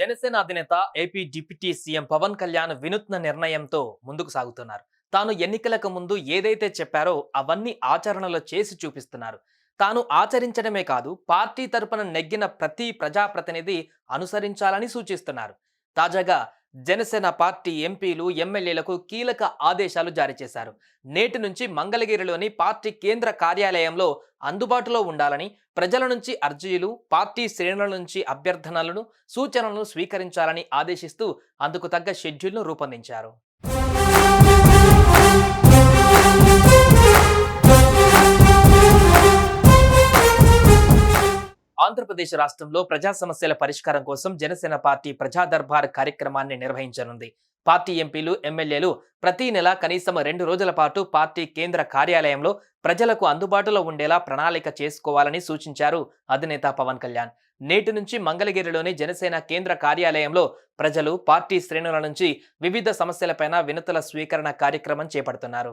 జనసేన అధినేత AP deputy CM Pawan Kalyan వినూత్న నిర్ణయంతో ముందుకు సాగుతున్నారు. తాను ఎన్నికలకు ముందు ఏదైతే చెప్పారో అవన్నీ ఆచరణలో చేసి చూపిస్తున్నారు. తాను ఆచరించడమే కాదు పార్టీ తరపున నెగ్గిన ప్రతి ప్రజాప్రతినిధి అనుసరించాలని సూచిస్తున్నారు. తాజాగా జనసేన పార్టీ ఎంపీలు ఎమ్మెల్యేలకు కీలక ఆదేశాలు జారీ చేశారు. నేటి నుంచి మంగళగిరిలోని పార్టీ కేంద్ర కార్యాలయంలో అందుబాటులో ఉండాలని ప్రజల నుంచి అర్జీలు పార్టీ శ్రేణుల నుంచి అభ్యర్థనలను సూచనలను స్వీకరించాలని ఆదేశిస్తూ అందుకు తగ్గ షెడ్యూల్ను రూపొందించారు. ఆంధ్రప్రదేశ్ రాష్ట్రంలో ప్రజా సమస్యల పరిష్కారం కోసం జనసేన పార్టీ ప్రజా దర్బార్ కార్యక్రమాన్ని నిర్వహించనుంది. పార్టీ ఎంపీలు ఎమ్మెల్యేలు ప్రతి నెల కనీసం రెండు రోజుల పాటు పార్టీ కేంద్ర కార్యాలయంలో ప్రజలకు అందుబాటులో ఉండేలా ప్రణాళిక చేసుకోవాలని సూచించారు అధినేత పవన్ కళ్యాణ్. నేటి నుంచి మంగళగిరిలోని జనసేన కేంద్ర కార్యాలయంలో ప్రజలు పార్టీ శ్రేణుల నుంచి వివిధ సమస్యలపైన వినతుల స్వీకరణ కార్యక్రమం చేపడుతున్నారు.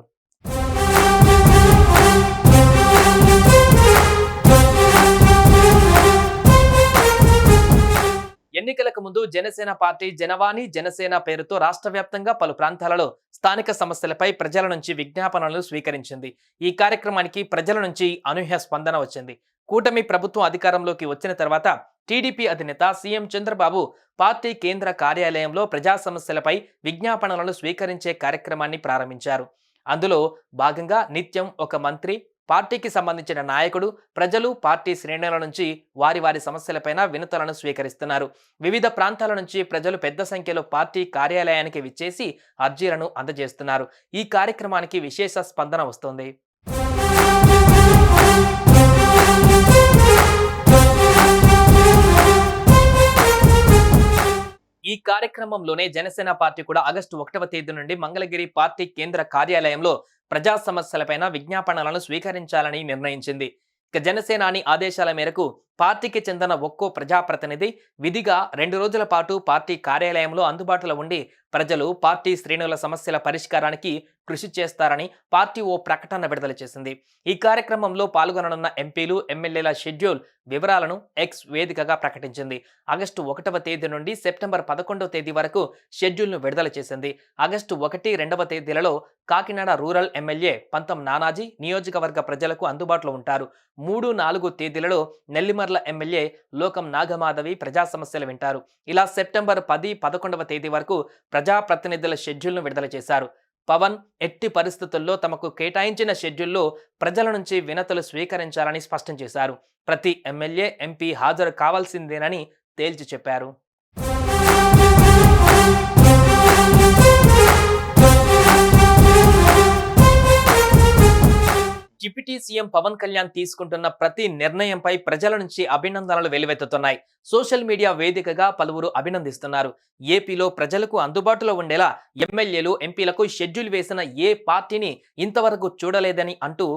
జనసేన పార్టీ జనవాణి జనసేన పేరుతో రాష్ట్ర వ్యాప్తంగా పలు ప్రాంతాలలో స్థానిక సమస్యలపై ప్రజల నుంచి విజ్ఞాపనలు స్వీకరించింది. ఈ కార్యక్రమానికి ప్రజల నుంచి అనూహ్య స్పందన వచ్చింది. కూటమి ప్రభుత్వం అధికారంలోకి వచ్చిన తర్వాత టీడీపీ అధినేత సీఎం చంద్రబాబు పార్టీ కేంద్ర కార్యాలయంలో ప్రజా సమస్యలపై విజ్ఞాపనలను స్వీకరించే కార్యక్రమాన్ని ప్రారంభించారు. అందులో భాగంగా నిత్యం ఒక మంత్రి పార్టీకి సంబంధించిన నాయకుడు ప్రజలు పార్టీ శ్రేణుల నుంచి వారి వారి సమస్యలపైన వినతులను స్వీకరిస్తున్నారు. వివిధ ప్రాంతాల నుంచి ప్రజలు పెద్ద సంఖ్యలో పార్టీ కార్యాలయానికి విచ్చేసి అర్జీలను అందజేస్తున్నారు. ఈ కార్యక్రమానికి విశేష స్పందన వస్తోంది. కార్యక్రమంలోనే జనసేన పార్టీ కూడా ఆగస్టు ఒకటవ తేదీ నుండి మంగళగిరి పార్టీ కేంద్ర కార్యాలయంలో ప్రజా సమస్యలపైన విజ్ఞాపనలను స్వీకరించాలని నిర్ణయించింది. ఇక జనసేనాని ఆదేశాల మేరకు పార్టీకి చెందిన ఒక్కో ప్రజాప్రతినిధి విధిగా రెండు రోజుల పాటు పార్టీ కార్యాలయంలో అందుబాటులో ఉండి ప్రజలు పార్టీ శ్రేణుల సమస్యల పరిష్కారానికి కృషి చేస్తారని పార్టీ ఓ ప్రకటన విడుదల చేసింది. ఈ కార్యక్రమంలో పాల్గొననున్న ఎంపీలు ఎమ్మెల్యేల షెడ్యూల్ వివరాలను ఎక్స్ వేదికగా ప్రకటించింది. ఆగస్టు ఒకటవ తేదీ నుండి సెప్టెంబర్ పదకొండవ తేదీ వరకు షెడ్యూల్ను విడుదల చేసింది. ఆగస్టు ఒకటి రెండవ తేదీలలో కాకినాడ రూరల్ ఎమ్మెల్యే పంతం నానాజీ నియోజకవర్గ ప్రజలకు అందుబాటులో ఉంటారు. మూడు నాలుగు తేదీలలో నెల్లిమర్ల ఎమ్మెల్యే లోకం నాగమాధవి ప్రజా సమస్యలు వింటారు. ఇలా సెప్టెంబర్ పది పదకొండవ తేదీ వరకు ప్రజాప్రతినిధుల షెడ్యూల్ను విడుదల చేశారు. పవన్ ఎట్టి పరిస్థితుల్లో తమకు కేటాయించిన షెడ్యూల్లో ప్రజల నుంచి వినతులు స్వీకరించాలని స్పష్టం చేశారు. ప్రతి ఎమ్మెల్యే ఎంపీ హాజరు కావాల్సిందేనని తేల్చి చెప్పారు. డిప్యూటీ సీఎం పవన్ కళ్యాణ్ తీసుకుంటున్న ప్రతి నిర్ణయంపై ప్రజల నుంచి అభినందనలు వెలువెత్తుతున్నాయి. సోషల్ మీడియా వేదికగా పలువురు అభినందిస్తున్నారు. ఏపీలో ప్రజలకు అందుబాటులో ఉండేలా ఎమ్మెల్యేలు ఎంపీలకు షెడ్యూల్ వేసిన ఏ పార్టీని ఇంతవరకు చూడలేదని అంటూ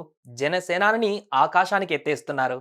జనసేనాని ఆకాశానికి ఎత్తేస్తున్నారు.